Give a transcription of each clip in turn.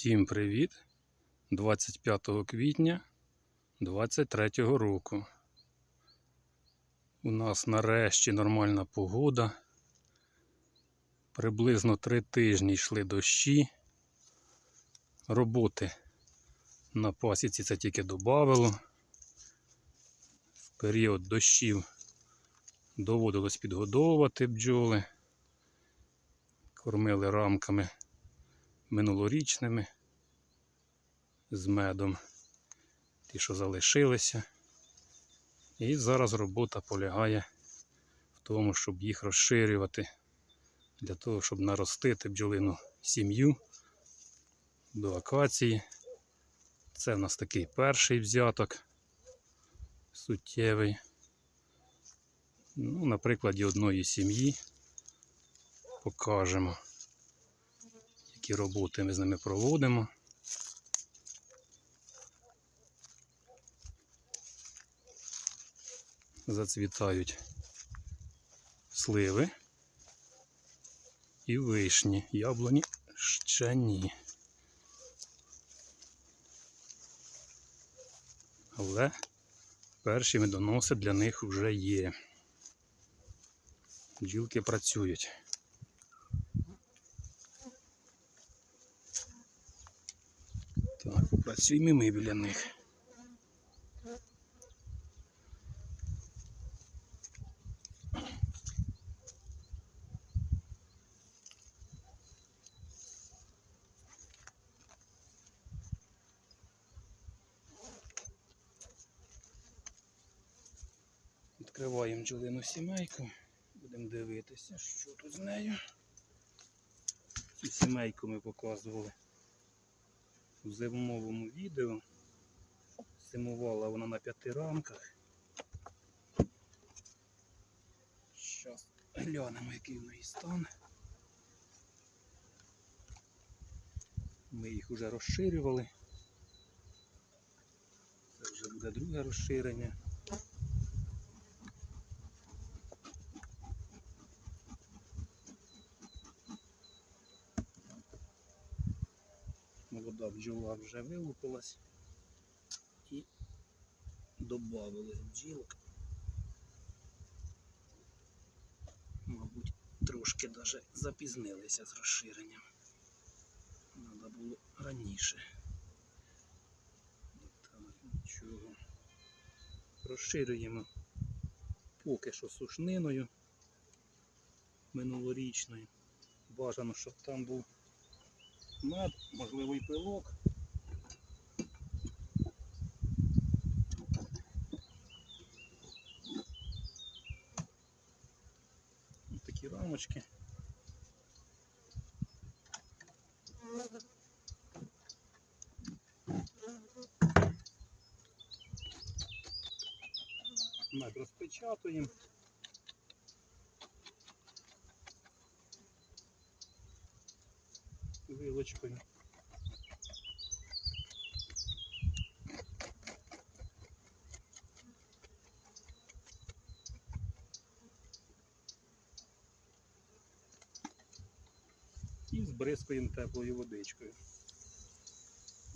Всім привіт! 25 квітня 23 року. У нас нарешті нормальна погода. Приблизно три тижні йшли дощі. Роботи на пасіці це тільки додавало. В період дощів доводилось підгодовувати бджоли. Кормили рамками минулорічними з медом, ті, що залишилися. І зараз робота полягає в тому, щоб їх розширювати, для того, щоб наростити бджолину сім'ю до акації. Це в нас такий перший взяток суттєвий. Ну, на прикладі одної сім'ї покажемо які роботи ми з ними проводимо. Зацвітають сливи і вишні, яблуні ще ні. Але перші медоноси для них вже є. Бджілки працюють. Ми біля них. Відкриваємо бджолину сімейку, будемо дивитися, що тут з нею. Цю сімейку ми показували у зимовому відео. Зимувала вона на п'яти рамках. Зараз глянемо, який в неї стан. Ми їх вже розширювали. Це вже буде друге розширення. Молода бджола вже вилупилась і додали бджілок. Мабуть, трошки навіть запізнилися з розширенням. Треба було раніше. Так, нічого. Розширюємо поки що сушниною минулорічною. Бажано, щоб там був мед, можливо і пилок. Ось такі рамочки. Мед розпечатуємо. Вилочкою. І збризкуємо теплою водичкою.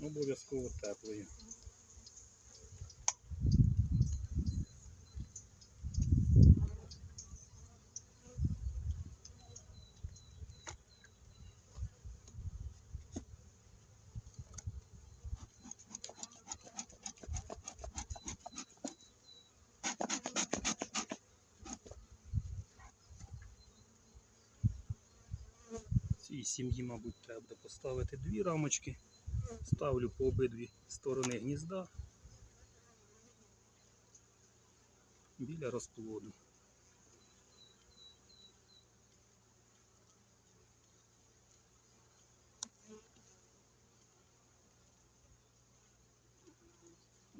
Обов'язково теплою. Цій сім'ї, мабуть, треба буде поставити дві рамочки. Ставлю по обидві сторони гнізда біля розплоду.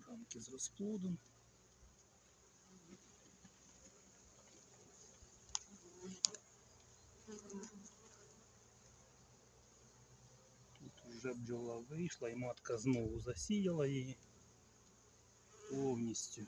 Рамки з розплодом. Вже бджола вийшла і матка знову засіяла її повністю.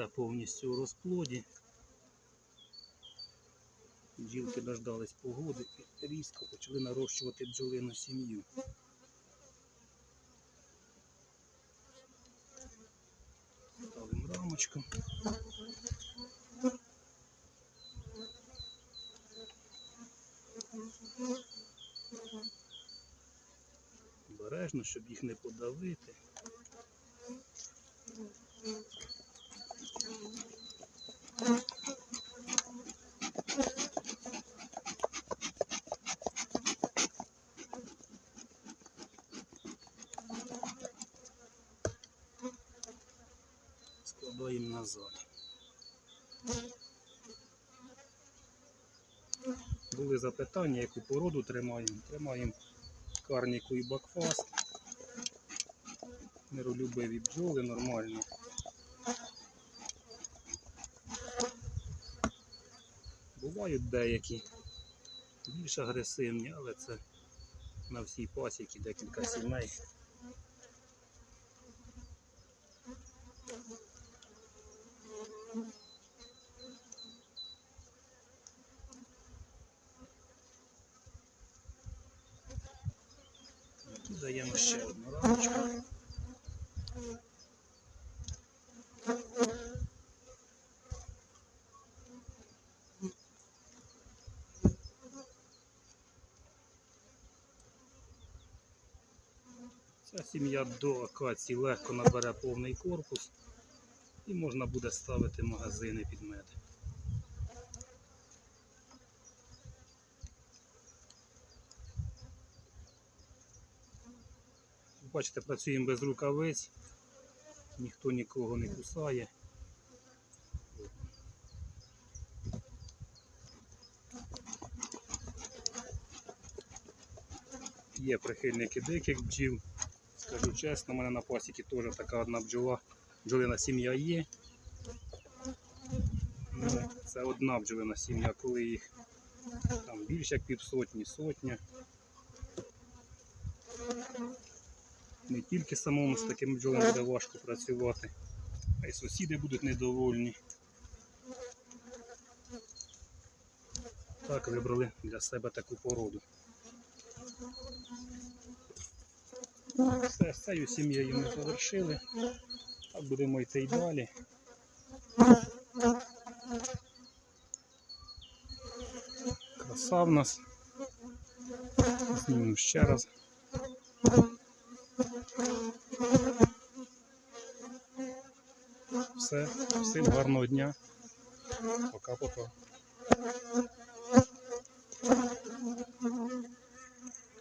Все повністю у розплоді. Бджілки дождались погоди і різко почали нарощувати бджолину сім'ю. Ставимо рамочку. Обережно, щоб їх не подавити. Складаємо назад. Були запитання, яку породу тримаємо. Тримаємо карніку і бакфаст. Миролюбиві бджоли нормально. Бувають деякі більш агресивні, але це на всій пасіці декілька сімей. Тут даємо ще одну рамочку. Ця сім'я до акації легко набере повний корпус і можна буде ставити магазини під мед. Бачите, працюємо без рукавиць, ніхто нікого не кусає. Є прихильники диких бджіл. Скажу чесно, у мене на пасіці теж така одна бджола, бджолина сім'я є. Ну, Це одна бджолина сім'я, коли їх там більше як півсотні, сотня. Не тільки самому з таким бджолом буде важко працювати, а й сусіди будуть недовольні. Так вибрали для себе таку породу. Все, з цією сім'єю ми завершили. Так будемо йти й далі. Краса в нас. Знімемо ще раз. Все, всім гарного дня. Пока-пока.